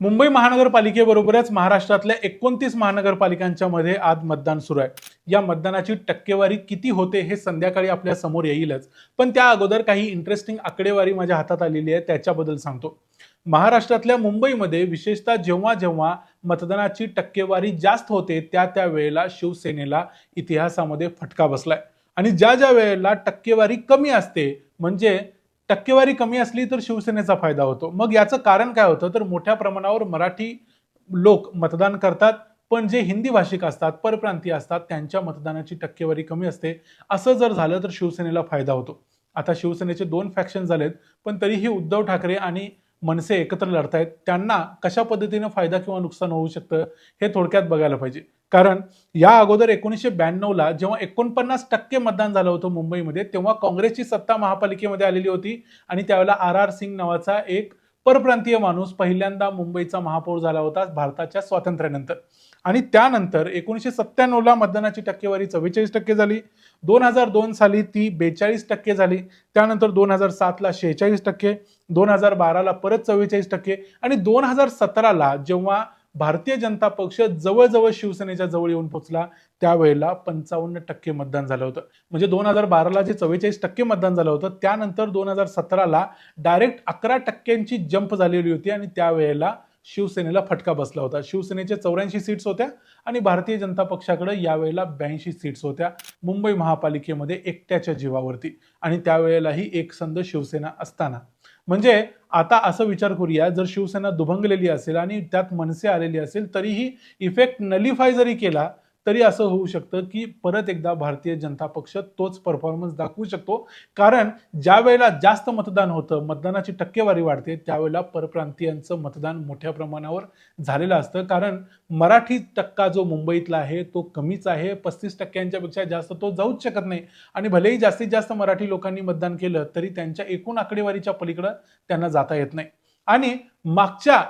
मुंबई महानगरपालिकेबरोबरच महाराष्ट्रातल्या एकोणतीस महानगरपालिकांच्या मध्ये आज मतदान सुरू आहे. या मतदानाची टक्केवारी किती होते हे संध्याकाळी आपल्यासमोर येईलच. पण त्या अगोदर काही इंटरेस्टिंग आकडेवारी माझ्या हातात आलेली आहे त्याच्याबद्दल सांगतो. महाराष्ट्रातल्या मुंबईमध्ये विशेषतः जेव्हा जेव्हा मतदानाची टक्केवारी जास्त होते त्या त्या वेळेला शिवसेनेला इतिहासामध्ये फटका बसलाय. आणि ज्या ज्या वेळेला टक्केवारी कमी असते म्हणजे टक्केवारी कमी असली तर शिवसेनेचा फायदा होतो. मग याचं कारण काय होतं? तर मोठ्या प्रमाणावर मराठी लोक मतदान करतात पण जे हिंदी भाषिक असतात परप्रांतीय असतात त्यांच्या मतदानाची टक्केवारी कमी असते. असं जर झालं तर शिवसेनेला फायदा होतो. आता शिवसेनेचे दोन फॅक्शन झालेत पण तरीही उद्धव ठाकरे आणि मनसे एकत्र लढतायत त्यांना कशा पद्धतीनं फायदा किंवा नुकसान होऊ शकतं हे थोडक्यात बघायला पाहिजे. कारण या अगोदर एकोणीसशे ब्याण्णवला जेव्हा एकोणपन्नास टक्के मतदान झालं होतं मुंबईमध्ये तेव्हा काँग्रेसची सत्ता महापालिकेमध्ये आलेली होती आणि त्यावेळेला आर आर सिंग नावाचा एक परप्रांतीय माणूस पहिल्यांदा मुंबईचा महापौर झाला होता भारताच्या स्वातंत्र्यानंतर. आणि त्यानंतर एकोणीसशे सत्त्याण्णवला मतदानाची टक्केवारी चव्वेचाळीस टक्के झाली. दोन हजार दोन साली ती बेचाळीस टक्के झाली. त्यानंतर दोन हजार सातला शेहेचाळीस टक्के दोन हजार बाराला परत चव्वेचाळीस टक्के आणि दोन हजार सतराला जेव्हा भारतीय जनता पक्ष जवळजवळ शिवसेनेच्या जवळ येऊन पोहोचला त्यावेळेला पंचावन्न टक्के मतदान झालं होतं. म्हणजे दोन हजार बाराला जे चव्वेचाळीस टक्के मतदान झालं होतं त्यानंतर दोन हजार सतराला डायरेक्ट अकरा टक्क्यांची जंप झालेली होती आणि त्यावेळेला शिवसेनेला फटका बसला होता. शिवसेनेचे चौऱ्याऐंशी सीट्स होत्या आणि भारतीय जनता पक्षाकडे यावेळेला ब्याऐंशी सीट्स होत्या. मुंबई महापालिकेमध्ये एकट्याच्या जीवावरती आणि त्यावेळेलाही एक संद शिवसेना असताना. म्हणजे आता असं विचार करूया जर शिवसेना दुभंगलेली असेल आणि त्यात मनसे आलेली असेल तरीही इफेक्ट नलिफाय जरी केला तरी असं होऊ शकतं की परत एकदा भारतीय जनता पक्ष तोच परफॉर्मन्स दाखवू शकतो. कारण ज्या वेळेला जास्त मतदान होतं मतदानाची टक्केवारी वाढते त्यावेळेला परप्रांतीयांचं मतदान मोठ्या प्रमाणावर झालेलं असतं. कारण मराठी टक्का जो मुंबईतला आहे तो कमीच आहे. पस्तीस टक्क्यांच्या पेक्षा जास्त तो जाऊच शकत नाही. आणि भलेही जास्तीत जास्त मराठी लोकांनी मतदान केलं तरी त्यांच्या एकूण आकडेवारीच्या पलीकडं त्यांना जाता येत नाही. आणि मागच्या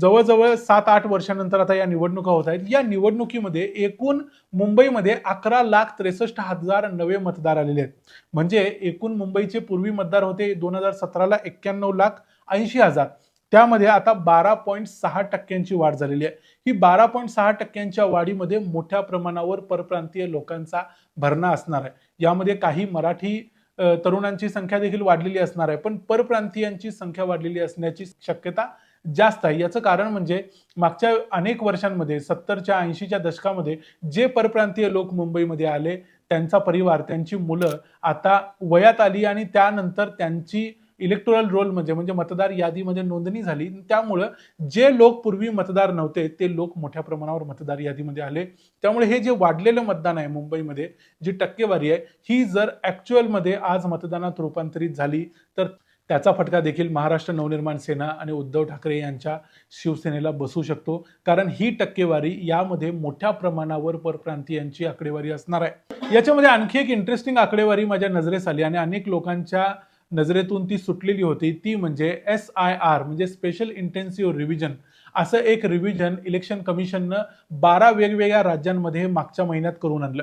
जवळजवळ सात आठ वर्षानंतर आता या निवडणुका होत आहेत. या निवडणुकीमध्ये एकूण मुंबईमध्ये अकरा लाख त्रेसष्ट हजार नवे मतदार आलेले आहेत. म्हणजे एकूण मुंबईचे पूर्वी मतदार होते दोन हजार सतराला एक्क्याण्णव लाख ऐंशी हजार. त्यामध्ये आता बारा पॉईंट सहा टक्क्यांची वाढ झालेली आहे. ही बारा पॉईंट सहा टक्क्यांच्या वाढीमध्ये मोठ्या प्रमाणावर परप्रांतीय लोकांचा भरणा असणार आहे. यामध्ये काही मराठी तरुणांची संख्या देखील वाढलेली असणार आहे. पण परप्रांतीयांची संख्या वाढलेली असण्याची शक्यता जास्त आहे. याचं कारण म्हणजे मागच्या अनेक वर्षांमध्ये सत्तरच्या ऐंशीच्या दशकामध्ये जे परप्रांतीय लोक मुंबईमध्ये आले त्यांचा परिवार त्यांची मुलं आता वयात आली आणि त्यानंतर त्यांची इलेक्टोरल रोल म्हणजे म्हणजे मतदार यादीमध्ये नोंदणी झाली. त्यामुळं जे लोक पूर्वी मतदार नव्हते ते लोक मोठ्या प्रमाणावर मतदार यादीमध्ये आले. त्यामुळे हे जे वाढलेलं मतदान आहे मुंबईमध्ये जी टक्केवारी आहे ही जर ॲक्च्युअलमध्ये आज मतदानात रूपांतरित झाली तर त्याचा फटका देखील महाराष्ट्र नवनिर्माण सेना आणि उद्धव ठाकरे यांच्या शिवसेनेला बसू शकतो. कारण ही टक्केवारी यामध्ये मोठ्या प्रमाणावर परप्रांतीयांची आकडेवारी असणार आहे. याच्यामध्ये आणखी एक इंटरेस्टिंग आकडेवारी माझ्या नजरेस आली आणि अनेक लोकांच्या नजरेतून ती सुटलेली होती. ती म्हणजे एस आय आर म्हणजे स्पेशल इंटेन्सिव्ह रिव्हिजन असं एक रिव्हिजन इलेक्शन कमिशननं बारा वेगवेगळ्या राज्यांमध्ये मागच्या महिन्यात करून आणलं.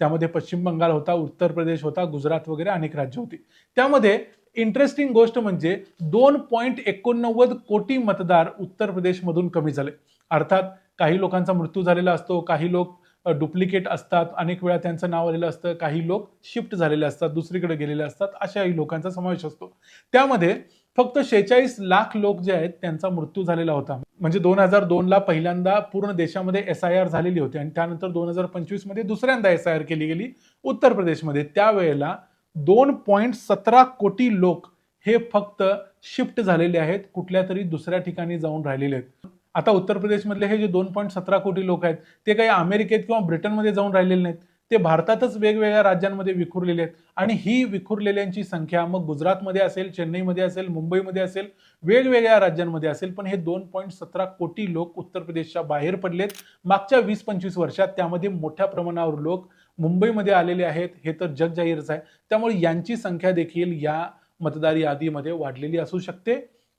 त्यामध्ये पश्चिम बंगाल होता उत्तर प्रदेश होता गुजरात वगैरे अनेक राज्य होती. त्यामध्ये इंटरेस्टिंग गोष्ट म्हणजे दोन पॉईंट एकोणनव्वद कोटी मतदार उत्तर प्रदेशमधून कमी झाले. अर्थात काही लोकांचा मृत्यू झालेला असतो काही लोक डुप्लिकेट असतात अनेक वेळा त्यांचं नाव आलेलं असतं काही लोक शिफ्ट झालेले असतात दुसरीकडे गेलेले असतात अशाही लोकांचा समावेश असतो. त्यामध्ये फक्त शेहेचाळीस लाख लोक जे आहेत त्यांचा मृत्यू झालेला होता. म्हणजे दोन हजार दोनला पहिल्यांदा पूर्ण देशामध्ये एस आय आर झालेली होती आणि त्यानंतर दोन हजार पंचवीसमध्ये दुसऱ्यांदा एस आय आर केली गेली उत्तर प्रदेशमध्ये. त्यावेळेला दोन पॉईंट सतरा कोटी लोक हे फक्त शिफ्ट झालेले आहेत कुठल्या तरी दुसऱ्या ठिकाणी जाऊन राहिलेले आहेत. आता उत्तर प्रदेशमधले हे जे दोन पॉईंट सतरा कोटी लोक आहेत ते काही अमेरिकेत किंवा ब्रिटनमध्ये जाऊन राहिलेले नाहीत. ते भारतातच वेगवेगळ्या राज्यांमध्ये विखुरलेले आहेत. आणि ही विखुरलेल्यांची संख्या मग गुजरातमध्ये असेल चेन्नईमध्ये असेल मुंबईमध्ये असेल वेगवेगळ्या राज्यांमध्ये असेल. पण हे दोन पॉईंट सतरा कोटी लोक उत्तर प्रदेशच्या बाहेर पडलेत. मागच्या वीस पंचवीस वर्षात त्यामध्ये मोठ्या प्रमाणावर लोक मुंबईमध्ये आलेले आहेत हे तर जग जाहीरच आहे. त्यामुळे यांची संख्या देखील या मतदार यादीमध्ये वाढलेली असू शकते.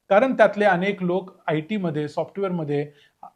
कारण त्यातले अनेक लोक आय टीमध्ये सॉफ्टवेअरमध्ये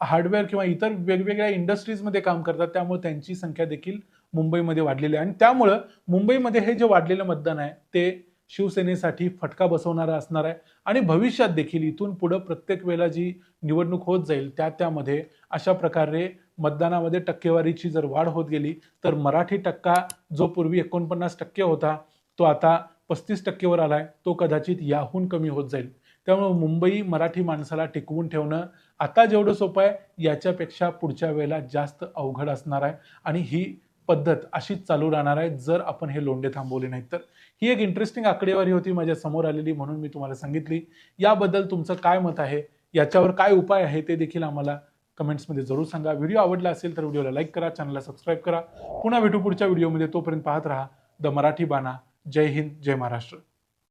हार्डवेअर किंवा इतर वेगवेगळ्या इंडस्ट्रीजमध्ये काम करतात. त्यामुळे त्यांची संख्या देखील मुंबईमध्ये वाढलेली आहे. आणि त्यामुळं मुंबईमध्ये हे जे वाढलेलं मतदान आहे ते शिवसेनेसाठी फटका बसवणारा असणार आहे. आणि भविष्यात देखील इथून पुढं प्रत्येक वेळेला जी निवडणूक होत जाईल त्या त्यामध्ये अशा प्रकारे मतदानामध्ये टक्केवारीची जर वाढ होत गेली तर मराठी टक्का जो पूर्वी एकोणपन्नास टक्के होता तो आता पस्तीस टक्केवर आलाय. तो कदाचित याहून कमी होत जाईल. त्यामुळे मुंबई मराठी माणसाला टिकवून ठेवणं आता जेवढं सोपं आहे याच्यापेक्षा पुढच्या वेळेला जास्त अवघड असणार आहे. आणि ही पद्धत अशीच चालू राहणार आहे जर आपण हे लोंढे थांबवले नाहीत तर. ही एक इंटरेस्टिंग आकडेवारी होती माझ्यासमोर आलेली म्हणून मी तुम्हाला सांगितली. याबद्दल तुमचं काय मत आहे? याच्यावर काय उपाय आहे ते देखील आम्हाला कमेंट्समध्ये जरूर सांगा. व्हिडिओ आवडला असेल तर व्हिडिओला लाईक करा चॅनलला सबस्क्राईब करा. पुन्हा भेटू पुढच्या व्हिडिओमध्ये तोपर्यंत पाहत राहा. द मराठी बाणा. जय हिंद जय महाराष्ट्र.